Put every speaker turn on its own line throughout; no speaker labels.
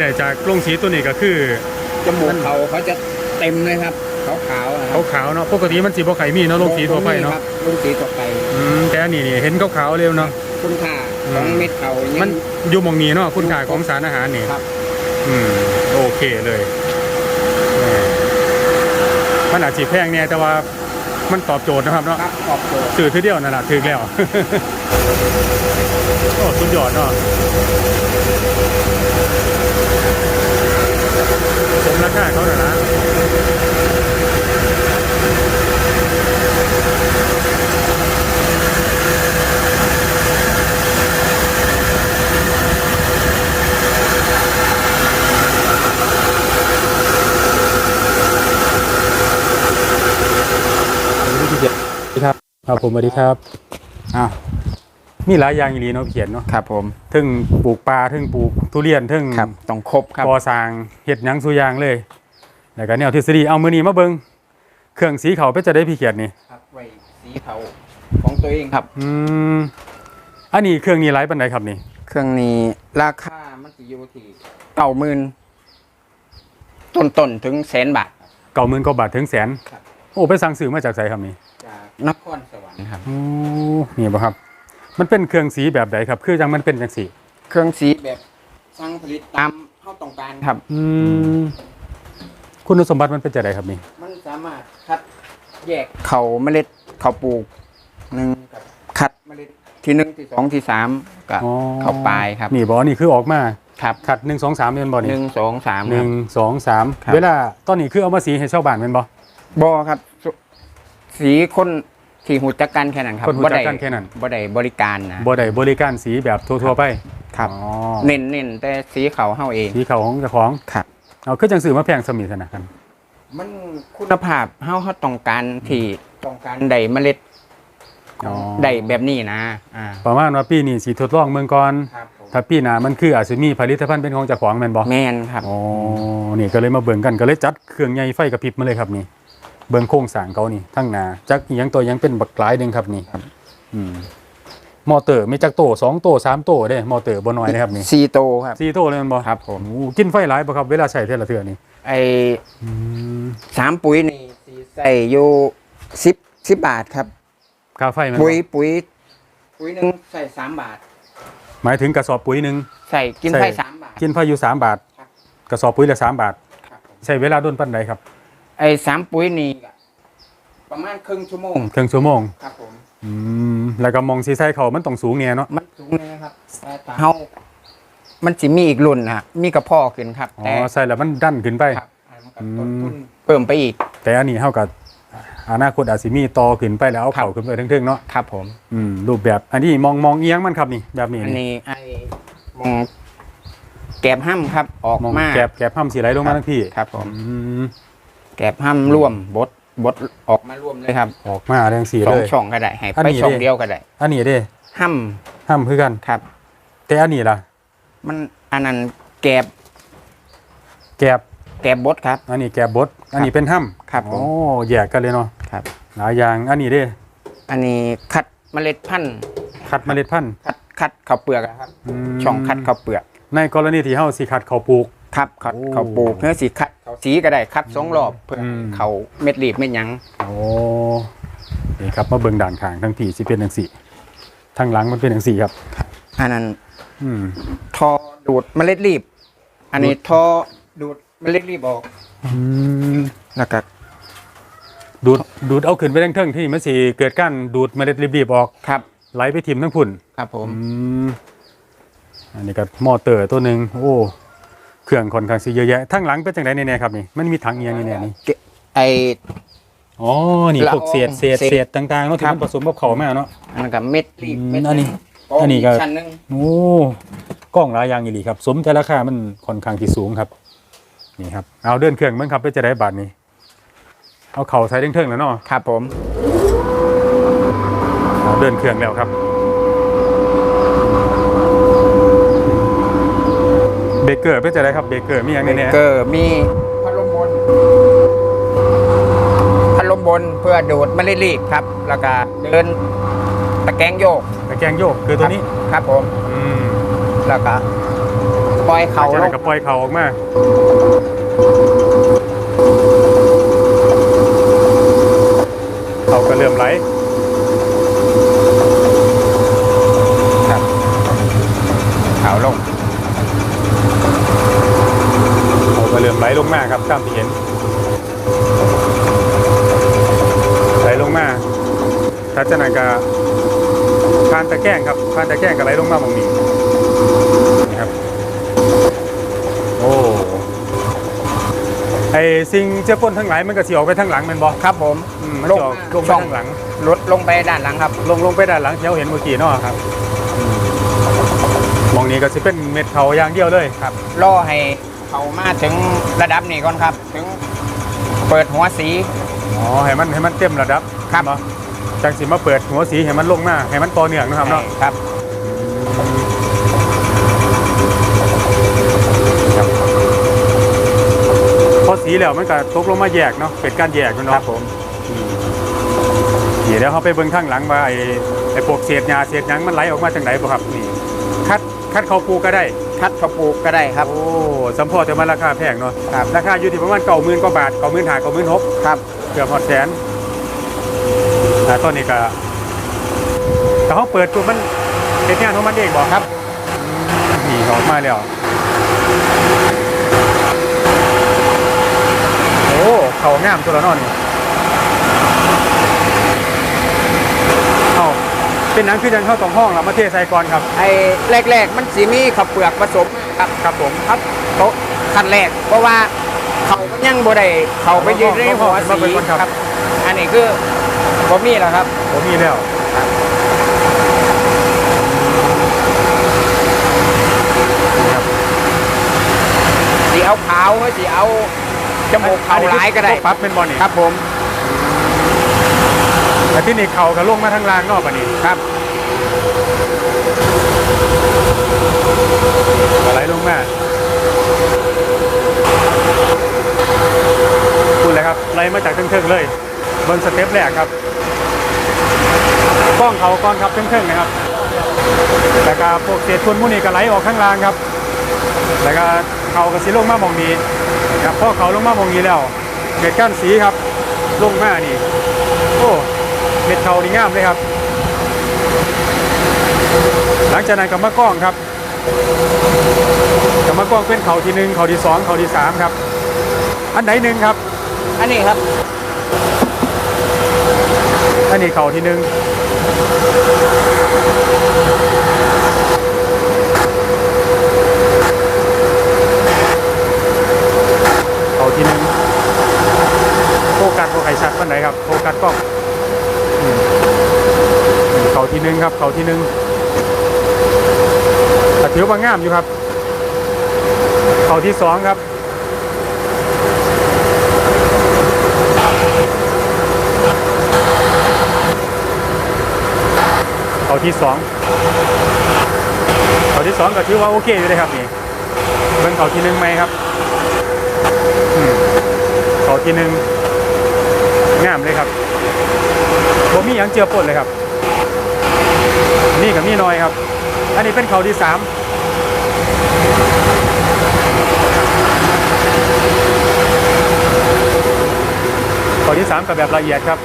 แต่จากโรงสีตัวนี้ก็คือ
จมูกเขาเขาจะเต็มเลยครับขาวขาวๆนะค
ขา
รั
วขาวๆเนาะปกติมันสีบ่ไข่มีเนาะโรงสีทั่วไปเนาะ
ครับลูกสีทั่วไป
อืมแต่อันนี้นี่เห็นขาวๆเร็วเนาะ
คุณค่าของ
อืม
เม็ดเขายัง
มันอยู่หมองนี้เนาะคุณค่าของสารอาหารนี่
ครับ
อืมโอเคเลยแหม่มันอาจจะแพงเนี่ยแต่ว่า มันตอบโจทย์นะครับเนาะ
ครับขอบตัว
สื่อทีเดียวนั่นแหละถึงแล้ว โอ้สุดยอดเนาะสมราคาเขาหน่อยนะ ครับครับผมสวัสดีครับอ้าวมีหลายอย่างอีหลีเนาะเขียนเนาะ
ครับผม
ถึงปลูกปลาถึงปลูกทุเรียนถึง
ครับต้องครบครับ
ก่อสร้างเฮ็ดหยังสุอยางเลยแล้วก็แนวทฤษฎีเอามือนี้มาเบิ่งเครื่องสีเขาเป็นจะได้พี่เขียนนี่
ครับไว้สีเขาของตัวเองครับ
อืมอันนี้เครื่องนี้หลายปานใดครับนี่
เครื่องนี้ราคามันจะอยู่ที่เก้าหมื่นต้นต้นๆถึงแสนบาท
เก่าหมื่นกว่าบาทถึงแสน
ครับ
โอ้ไปสั่งซื้อมาจากไสครับนี่
จากนครสวรรค์ครับ
โอ้นี่บ่ครับ มันเป็นเครื่องสีแบบใดครับ คือจังมันเป็นจังสี
เครื่องสีแบบสร้างผลิตตามเข้าต้องการครับ
อืมคุณสมบัติมันเป็นจะไดครับนี่
มันสามารถคัดแยกเขาเมล็ดเขาปลูกหนึ่งกับคัดเมล็ดที่หนึ่งที่สองที่สามกับ
อ๋อ
เขาปลายครับ
นี่บอนี่คือออกมา
ครับ
ขัดหนึ่งสองสามเป็นบอ
ห
นี่
นึ่งสองสาม
หนึ่งสองสาม
ครับ
เวลาตอนนี้คือเอามาสีให้ชาวบ้านเป็นบอ บ
อครับสสีคนที่หูจักกันแค่นั้นครับ
คนหูจักกัน
ได้
แค่นั้น
บ่ได้บริการนะ
บอได้บริการสีแบบทั่วๆไป
ครับ
อ๋อ
เน้นเน้นแต่สีเขาเฮาเอง
สีเขาของเจ้าของ
ครับ
เอาคือจังสื่อมาแพงสมิธนะกัน
มันคุณภาพเฮาเฮาต้องการที่ต้องการได้เมล็ด
อ๋อ
ได้แบบนี้นะ อ่า
ประมาณว่าปีนี้สีทดลองเมืองก่อน
ครับผม
ถ้าปีหน้ามันคืออาจจะมีผลิตภัณฑ์เป็นของเจ้าของแม่นบ่
แม่นครับ
อ๋อนี่ก็เลยมาเบิ่งกันก็เลยจัดเครื่องใหญ่ไฟกระพริบมาเลยครับนี่ เบิ่งโครงสร้างเขานี่ทั้งหน้าจักอีหยังตัวหยังเป็นบักหลายเด้งครับนี่
ครับ
อืมมอเตอร์มีจักโตสองโตสามโตเด้มอเตอร์บ่น้อยนะครับนี่
ซีโตครับ
สี่โตเลยแมันบ่
ครับผม
โอ้กินไฟหลายบ่ครับเวลาใช้เท่าละเทื่อนี่
ไอ
อืม
สามปุ๋ยนี่สีใส่อยู่สิบสิบบาทครับ
ค่าไฟมันบ่
ปุ๋ยปุ๋ยปุ๋ยหนึ่งใส่สามบาท
หมายถึงกระสอบปุ๋ยหนึง
ใส่กิน
ใส่
ไฟสามบาท
กินไฟอยู่สามบาท
ครับ
กระสอบปุ๋ยละสามบาท
ครับผม
ใช้เวลาโดนปานใดครับ
ไอสามปุ๋ยนี่ก็ประมาณครึ่งชั่วโมง
ครึ่งชั่วโมง
ครับผม
อืม แล้วก็มองสีใส่เขามันต้องสูงแน่เนาะ
มันสูงเลยนะครับแต่ถ้าเฮามันจะมีอีกรุ่นนะฮะมีกระเพาะขึ้นครับ
อ๋อ
แต่
ใส่แล้วมันดันขึ้นไป
ครับอันนั้นก็ต้นทุนเพิ่มไปอีก
แต่อันนี้เท่ากับอนาคตอาจสิมีต่อขึ้นไปแล้วเอา
ครับ
เข่าขึ้นไปทึ่งๆเนาะ
ครับผม
อืม รูปแบบ อันนี้มองมองเอียงมันครับนี่ แบบนี้
อัน
นี่
นี้ไอ้มองแกบห้ำครับ ออก
มอง
มา
แกบแกบห้ามสีไหลลงมาทั้งพี่
ครับผม
อืม
แกบห้ำร่วมบดบดออกมาร่วมเลยครับ
ออกมาแรงสี
สอ
เล
ง
ย
ช่องก็ได้ให้
อัน
ไป
นี้
ช่อง
ดิ
เดียวก็ได้
อันนี้เด้
ห้
ห้ามคือกันำ
ครับ
แต่อันนี้ล่ะ
มันอันนั้นแกบ
แกบ
แกบบดครับ
อันนี้แกบบดอันนี้เป็นห้าม
ครับผม
โอ้แยกกันเลยเนาะ
ครับ
หลายอย่างอันนี้เด้
อันนี้คัดเมล็ดพันธุ์
คัดเมล็ดพันธุ์
คัดคัดข้าวเปลือกอะครับ
ม
ช่องคัดข้าวเปลือก
ในกรณีที่เฮาสิคัดข้าวปลูก
ครับคัด
โอ้
ข้าวปลูกเนื้อสีคัดข้าว สีก็ได้คัดสองรอบเพื่อ
อืม
เขาเม็ดรีบเม็ดหยัง
โอ้นี่ครับมาเบิ่งด่านข้างทั้งผีสิเป็นจังสี่ทางหลังมันเป็นจังสี่ครับ
อันนั้น
อืม
ทอดูดเมล็ดรีบ อันนี้ทอดูดเมล็ดรีบออก
อืม
แล้วก็
ดูดดูดเอาขึ้นไปทั้งเทิงที่มันสิเกิดการดูดเมล็ดรีบๆออก
ครับ
ไหลไปทิ่มทั้งพุ่น
ครับผม
อืมอันนี้ก็มอเตอร์ตัวหนึ่งโอ้ เครื่องค่อนข้างสิเยอะแยะทั้งหลังเป็นจังไดแน่ๆครับนี่มันมีถังเอียงนี่แน่นี่
เกไอ
อ๋อนี่
ละ
พวกเศษ
ออง
เศษ
เศษ
เศษต่างๆเนาะที่
ครับ
มันผสมกับเขาวมาเนาะ
อันนั้นก็เม็ดรีบ
อืม
เม็ด
อันนี้
โอ้
อันนี้ก็
ชั้นหนึง
โอ้กล้องหลายอย่างอีหลีครับ สมแต่ราคามันค่อนข้างที่สูงครับ นี่ครับ เอาเดินเครื่องเบิ่งครับเป็นจะได้บาทนี้ เอาเข่าใส่เทิงๆแล้วเนาะ
ครับผม
เอาเดินเครื่องแล้วครับ เบเกอร์เป็นจะได้ครับเบเกอร์มีอย่าง
เบ
แน่
เกอร์มีพัดลมบนพัดลมบนเพื่อดูดเมล็ดรีบครับ แล้วก็เดินตะแกรงโยก
ๆตะแกรงโยกคือตัวนี้
ครับผม
อืม
แล้วก็ปล่อยเขา
หลังจาก
ล
นั้
ง
นก็ปล่อยเขาออกมาเขาก็เริ่มไหล
ครับเขาลง
เขาก็เริ่มไหลลงมาครับตามที่เห็นไหลลงมาถ้าจากนั้นก็พานตะแกรงครับพานตะแกรงก็ไหลลงมาบางนี้นี่ครับ โอ้ ไอสิ่งเจ้าป้นทั้งหลายมันก็สิออกไปทางหลังแมันบอก
ครับผม
มัน
ล
จะ
ง
ออกลงไป
ช่อง
ทางหลัง
รถลงไปด้านหลังครับ
ลงลงไปด้านหลังที่เราเห็นเมื่อกี้เนาะครับอืมมองนี้ก็จะเป็นเม็ดเขาอย่างเดียวเลย
ครับรอให้เขามาถึงระดับนี้ก่อนครับ ถึงเปิดหัวสี
อ๋อ ให้มันให้มันเต็มระดับ
ครับ
เนาะจากสิมาเปิดหัวสีให้มันลงมาให้มันต่อเนื่องนะครับเนาะ
ครับ
พอ สีแล้วมันก็ตกลงมาแยกเนาะเป็นการแยกเนาะ
ครับผม
เดี๋ยวเขาไปเบิ่งข้างหลังว่าไอ้ไอ้พวกเศษหญ้าเศษหยังมันไหลออกมาจากไหนบ่ครับนี่คัดคัดเขาปูก็ได้
คัดกระปูกก็ได้ครับ
โอ้สำพอแต่มันราคาแพงเนาะ
ครับ
ราคาอยู่ที่ประมาณเก้าหมื่นกว่าบาทเก้าหมื่นห้าเก้าหมื่นหก
ครับ
เกือบหอดแสนอ่าต้นนี้ก็แต่เขาเปิดตัวมันเป็นงานของมันเองบอกครับ นี่ออกมาแล้วโอ้ เขางามตัวละเนอนนี่เอ้าเป็นหนังคือจังเข้าตรงห้องเรามาเทใส่ก่อนครับ
ไอ้แรกๆ มันสีมีข้าวเปลือกผสมครับ
ครับผม
ครับโต๊ะขั้นแรก เพราะว่าเขามันยังบ่ได้เขาไปยืนในหัวสีครับ อันนี้คือผมมีแล้วครับ
ผมมีแล้ว
สีเอาขาวก็สีเอา จมูกเขาหลายก็ได้
ปั๊บเป็นบอลนี่
ครับผม
แต่ที่นี่เขาก็ลงมาทางล่างนอกปะนี่
ครับ
ก็ไหลลงมาพูดเลยครับไหลมาจากเทิงๆเลยเบิ้งสเต็ปแรกครับกล้องเขาก้อนครับเทิงๆนะครับแล้วก็พวกเศษทุนพวกนี้ก็ไหลออกข้างล่างครับ แล้วก็เขาก็สิลงมาหมองนี้ ครับพอเขาลงมาหมองนี้แล้วเม็ดก้านสีครับลงมานี่โอ้เม็ดเขานี่งามเลยครับ หลังจากนั้นก็มากล้องครับก็มากล้องเป็นเขาที่หนึ่งเขาที่สองเขาที่สามครับ อันไหนหนึ่งครับ
อันนี้ครับ
อันนี้เขาที่หนึ่งเขาที่หนึ่งโฟกัสโฟกัส ชัดปันไหนครับโฟกัสกล้องเขาที่หนึ่งครับเขาที่หนึ่งแต่ถือว่างามอยู่ครับ เขาที่สองครับเขาที่สองเขาที่สองก็ถือว่าโอเคอยู่เลยครับนี่เบิ่งเขาที่หนึ่งไหมครับเขาที่หนึ่ง งามเลยครับผมมีหยังเจือปนเลยครับ นี่กับนี่น้อยครับ อันนี้เป็นเขาที่สามเขาที่สามกับแบบละเอียดครับ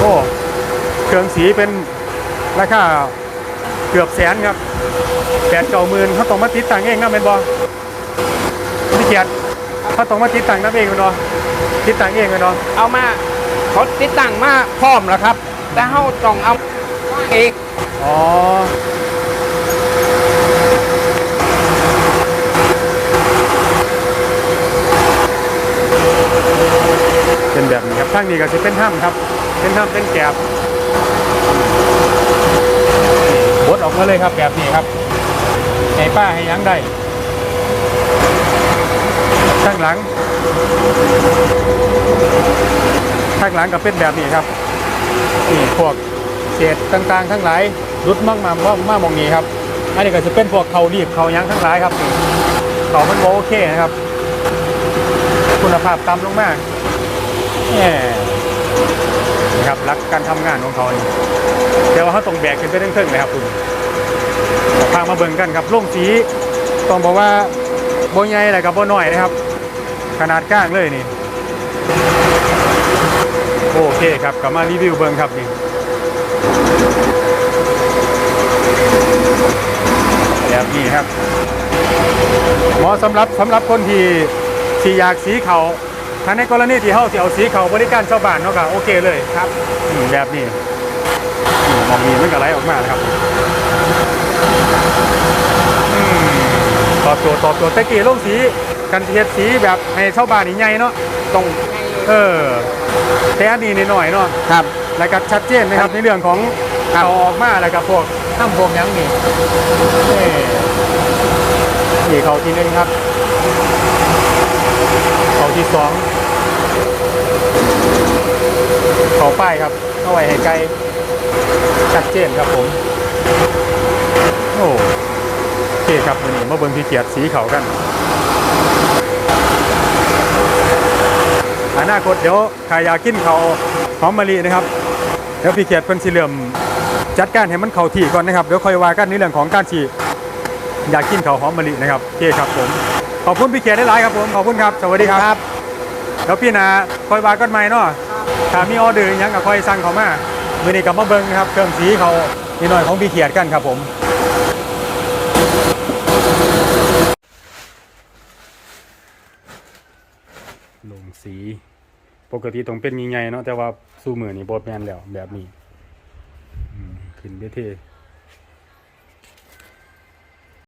โอ้เครื่องสีเป็นราคาเกือบแสนครับแปดเก้าหมื่นเขาต้องมาติดตั้งเองนะเป็นบอ พี่เกียรติเขาต้องมาติดตั้งน้ำเองกันเนาะติดตั้งเองกันเนาะ
เอามาเขาติดตั้งมาพร้อมแล้วครับ แต่เขาต้องเอาเอง
อ๋อเป็นแบบนี้ครับทางนี้ก็จะเป็นถ้ำครับ เป็นถ้ำเป็นแกบบดออกมาเลยครับแบบนี้ครับให้ป้าให้ยั้งได้ข้าง หลังข้างหลังก็เป็นแบบนี้ครับนี่พวกเศษต่างๆ ทั้งหลายรุดมั่งมาว่ามามองนี้ครับ อันนี้ก็จะเป็นพวกเขารีบเขายั้งทั้งหลายครับเขามันโอเคนะครับ คุณภาพต่ำลงมากแหมนะครับรักการทำงานของเขานี่แต่ว่าเขาต้องแบกขึ้นไปเรื่อยๆเลยครับคุณพามาเบิ่งกันครับล่งสีต้องบอกว่าโบใหญ่อะไรกับโบน้อยนะครับ ขนาดกลางเลยนี่ โอเคครับกลับมารีวิวเบิ่งครับนี่แบบนี้ครับเหมาะสำหรับสำหรับคนที่ที่อยากสีเขาถ้าในกรณีที่เฮาสิเอาสีเขาบริการชาวบ้านเนาะก็โอเคเลยครับแบบนี้มองนี้มันก็ไหลออกมาครับตอบโจทย์ตอบโจทย์ต่กี้ลงสี กันเทียดสีแบบให้ชาวบ้านนี่ใหญ่เนาะตรงเออแต่อันนี้นิดหน่อยเนาะ
ครับ
แล้วก็ชัดเจนนะครับในเรื่องของเอาออกมาแล้วก็พวกข้ามพวกหยังนี่นี่นี่เขาที่หนึ่งครับ เขาที่สองเขาป้ายครับเอาไว้ให้ไกลชัดเจนครับผมโอ้โอเคครับวันนี้มาเบิ่งพี่เกียรติสีเขากัน อนาคตเดี๋ยวใครอยากกินเขาวหอมมะลินะครับเดี๋ยวพี่เกียรติเพิ่นสิเริ่มจัดการให้มันเข้าที่ก่อนนะครับเดี๋ยวค่อยว่ากันในเรื่องของการฉีอยากกินข้าวหอมมะลินะครับโอเคครับผมขอบคุณพี่เกียรติได้หลายๆครับผมขอบคุณครับสวัสดีครับแล้วพี่นาค่อยว่ากันใหม่เนาะถ้ามีออเดอร์อิหยังก็ค่อยสั่งเขามามื้อนี้ก็มาเบิ่งนะครับเครื่องสีเขานิดหน่อยของพี่เกียรติกันครับผม สี ปกติตรงเป็นใหญ่ๆเนาะแต่ว่าสู้มือนี่บดแมนแล้วแบบนี้ขึ้นไปเท่